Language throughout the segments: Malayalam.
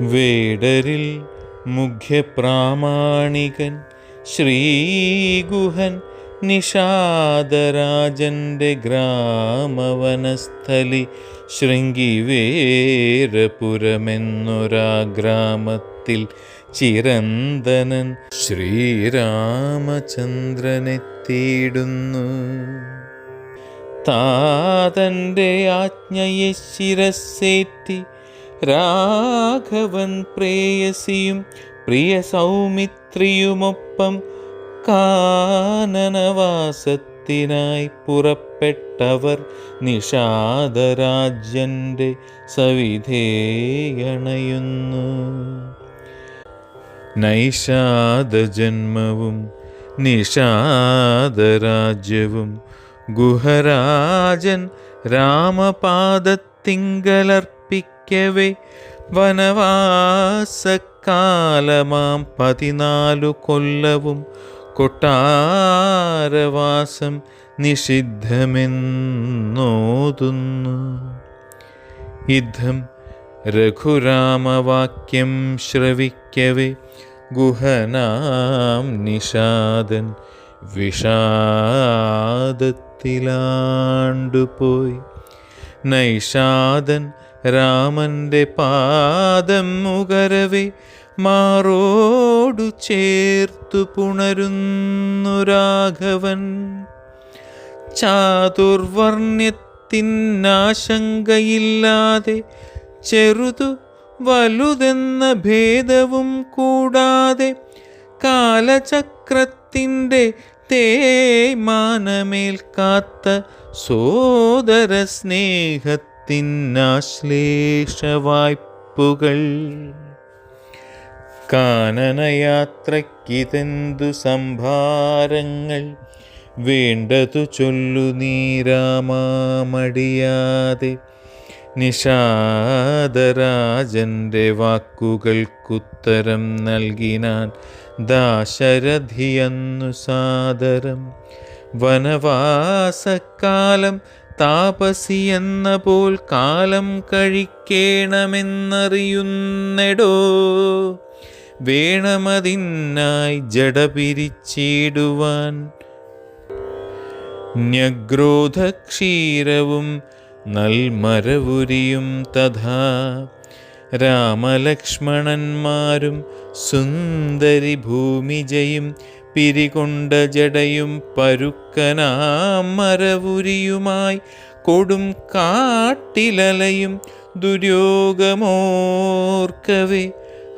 വേടരിൽ മുഖ്യപ്രാമാണികൻ ശ്രീഗുഹൻ നിഷാദരാജന്റെ ഗ്രാമവനസ്ഥലി ശൃംഗിവേരപുരമെന്നൊരാ ഗ്രാമത്തിൽ ചിരന്തനൻ ശ്രീരാമചന്ദ്രനെത്തിയിടുന്നു. താതന്റെ ആജ്ഞയെ ശിരസേറ്റി രാഘവൻ പ്രേയസിയും പ്രിയ സൗമിത്രിയുമൊപ്പം കാനനവാസത്തിനായി പുറപ്പെട്ടവർ നിഷാദരാജ്യന്റെ സവിധേയണയുന്നു. നൈഷാദജന്മവും നിഷാദരാജ്യവും ഗുഹരാജൻ രാമപാദത്തിങ്കലർപ്പിക്കവേ വനവാസക്കാലമാം പതിനാലു കൊല്ലവും കൊട്ടാരവാസം നിഷിദ്ധമെന്നോതുന്നു. ഇദ്ധം രഘുരാമവാക്യം ശ്രവിക്കവേ ഗുഹനാം നിഷാദൻ വിഷാദത്തിലാണ്ടുപോയി. നൈഷാദൻ രാമന്റെ പാദം മുകരവി മാറോടു ചേർത്തു പുണരുന്നു രാഘവൻ. ചാതുർവർണ്യത്തിനാശങ്കയില്ലാതെ ചെറുതു വലുതെന്ന ഭേദവും കൂടാതെ കാലചക്രത്തിന്റെ തേമാനമേൽ കാത്ത സോദര സ്നേഹത്തിനാശ്ലേഷ വായ്പുകൾ കാനനയാത്രയ്ക്കിതെന്തു സംഭാരങ്ങൾ? വേണ്ടതു ചൊല്ലു നീരാമാമടിയാതെ നിഷാദരാജന്റെ വാക്കുകൾക്കുത്തരം നൽകിനാൻ ദാശരഥിയന്നു സാദരം. വനവാസക്കാലം താപസി എന്ന പോൽ കാലം കഴിക്കേണമെന്നറിയുന്നെടോ. വേണമതിനായി ജട പിരിച്ചിടുവാൻ ന്യഗ്രോധക്ഷീരവും നൽമരവുരിയും തഥാ. രാമലക്ഷ്മണന്മാരും സുന്ദരി ഭൂമിജയും പിരികൊണ്ട ജടയും പരുക്കനാം മരവുരിയുമായി കൊടും കാട്ടിലലയും ദുര്യോഗമോർക്കവേ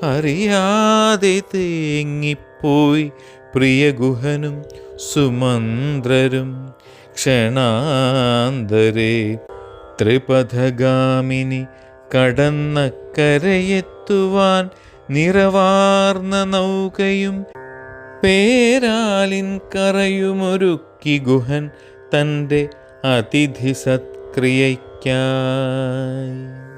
അറിയാതെ തേങ്ങിപ്പോയി പ്രിയഗുഹനും സുമന്ത്രരും ക്ഷണാന്തരേ. ത്രിപഥഗാമിനി കടന്നക്കരയെത്തുവാൻ നിറവാർന്ന നൗകയും പേരാലിൻ കറയുമൊരുക്കി ഗുഹൻ തന്റെ അതിഥി സത്ക്രിയയ്ക്കായി.